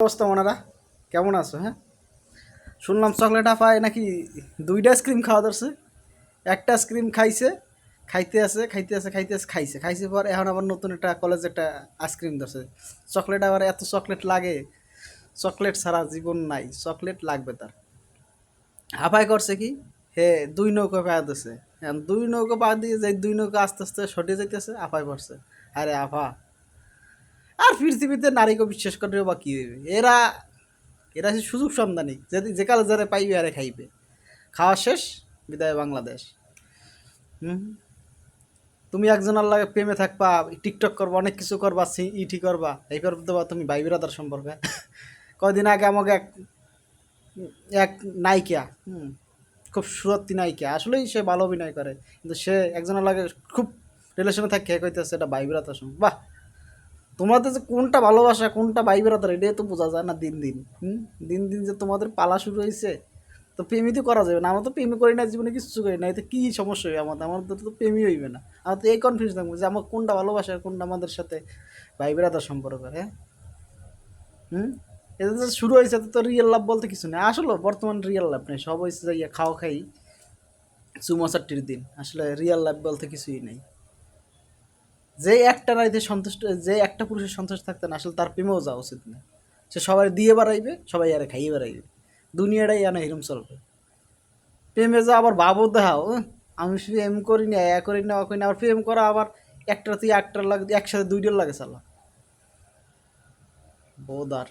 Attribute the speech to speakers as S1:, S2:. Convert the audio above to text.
S1: অবস্থা ওনারা কেমন আছো হ্যাঁ? শুনলাম চকলেট আপায় নাকি দুইটা আইসক্রিম খাওয়া ধরছে। একটা আইসক্রিম খাইছে, খাইতে আছে খাইতে আছে খাইতে আছে, খাইছে। খাইছে পর এখন আবার নতুন একটা কলেজ একটা আইসক্রিম ধরছে। চকলেট আবার এত চকলেট লাগে চকলেট ছাড়া জীবন নাই চকলেট লাগবে তার। আপায় করছে কি, হে, দুই নৌকো পা দিছে। দুই নৌকা পা দিয়ে যে দুই নৌকা আস্তে আস্তে সটে যাইতেছে আপায় করছে। আরে আফা আর পৃথিবীতে নারীকে বিশ্বাস করবে বা কী হইবে এরা এরা হচ্ছে সুযোগ সন্ধানী। যদি যে কালে যারা পাইবে, আরে খাইবে। খাওয়া শেষ, বিদায় বাংলাদেশ। হুম? তুমি একজনের লাগে প্রেমে থাকবা, টিকটক করবা, অনেক কিছু করবা, সি- ইটি করবা, এই করে দেবা তুমি ভাই বিরাদার সম্পর্কে। কয়দিন আগে আমাকে এক এক নায়িকা, হুম? খুব সুরত্তি নায়িকা, আসলেই সে ভালো অভিনয় করে। কিন্তু সে একজনের লাগে খুব রিলেশনে থাকে, কইতেছে এটা বিরাদার সঙ্গে বাহ! তোমাদের যে কোনটা ভালোবাসা, কোনটা ভাই বেড়াতার এটাই তো বোঝা যায় না দিন দিন। হুম? দিন দিন যে তোমাদের পালা শুরু হয়েছে, তো প্রেমই তো করা যাবে না। আমরা তো প্রেমই করি না, জীবনে কিছু করি না। এতে কী সমস্যা হবে আমাদের? আমাদের তো প্রেমই হইবে না। আমার তো এই কনফিউজ থাকব যে আমার কোনটা ভালোবাসা কোনটা আমাদের সাথে ভাই বেড়াতার সম্পর্ক হ্যাঁ? হুম? এটা তো শুরু হয়েছে তো রিয়েল লাভ বলতে কিছু নেই। আসলে বর্তমান রিয়েল লাভ নেই। সব হয়েছে যে ইয়ে খাওয়া খাই চুমাচারটির দিন। আসলে রিয়েল লাভ বলতে কিছুই নেই। যে একটা নারীতে সন্তুষ্ট, যে একটা পুরুষের সন্তুষ্ট থাকতে না, আসলে তার প্রেমেও যাওয়া উচিত না। সে সবাই দিয়ে বেড়াইবে, সবাই আরে খাইয়ে বেড়াইবে। দুনিয়াটাই আনা হিরম চলবে। প্রেমে যা আবার বাবু দেখাও আমি প্রেম করি না, এ করি না করি না, আবার প্রেম করা আবার একটা তুই একটার লাগে, একসাথে দুইটার লাগে চালা। বোধার